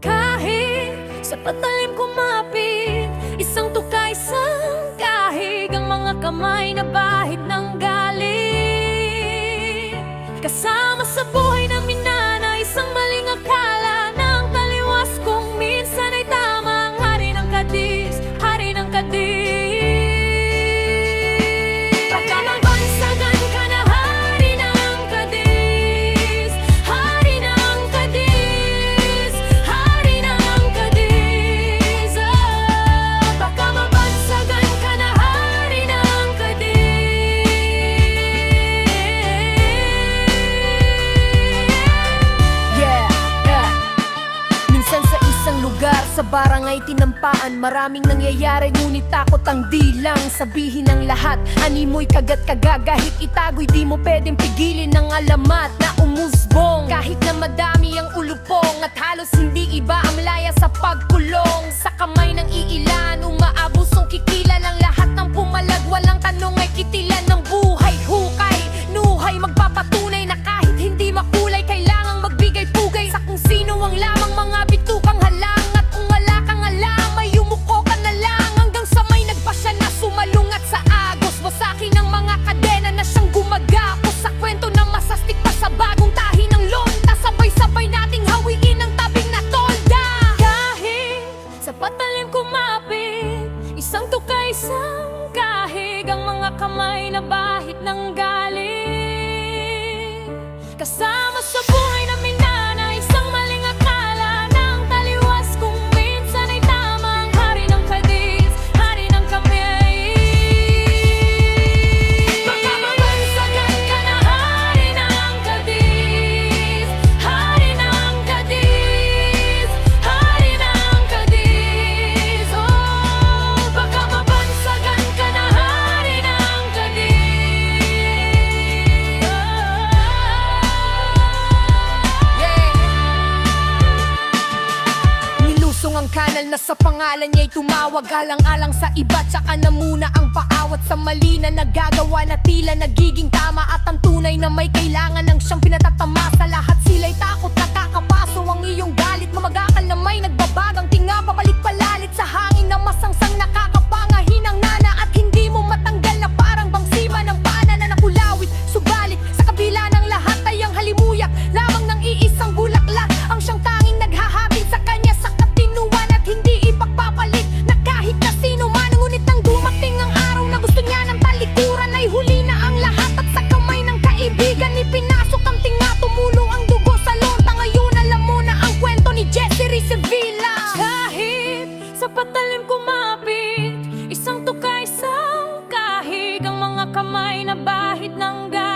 Kahit sa patalim kumapit Sa barangay tinampaan Maraming nangyayari ngunit takot ang dilang Sabihin ang lahat. Animoy kagat kagagahit Itagoy di mo pwedeng pigilin ang alamat Na umusbong. Kahit na madami ang ulupong At halos hindi iba ang laya sa pagkulong. Sa kamay ng iilan kamay na bahit ng galing Kasama Dahil na pangalan niya'y tumawag Alang-alang sa iba Tsaka na muna ang paawat sa mali na nagagawa Na tila nagiging tama At ang tunay na may kailangan ng siyang kamay na bahid ng gabi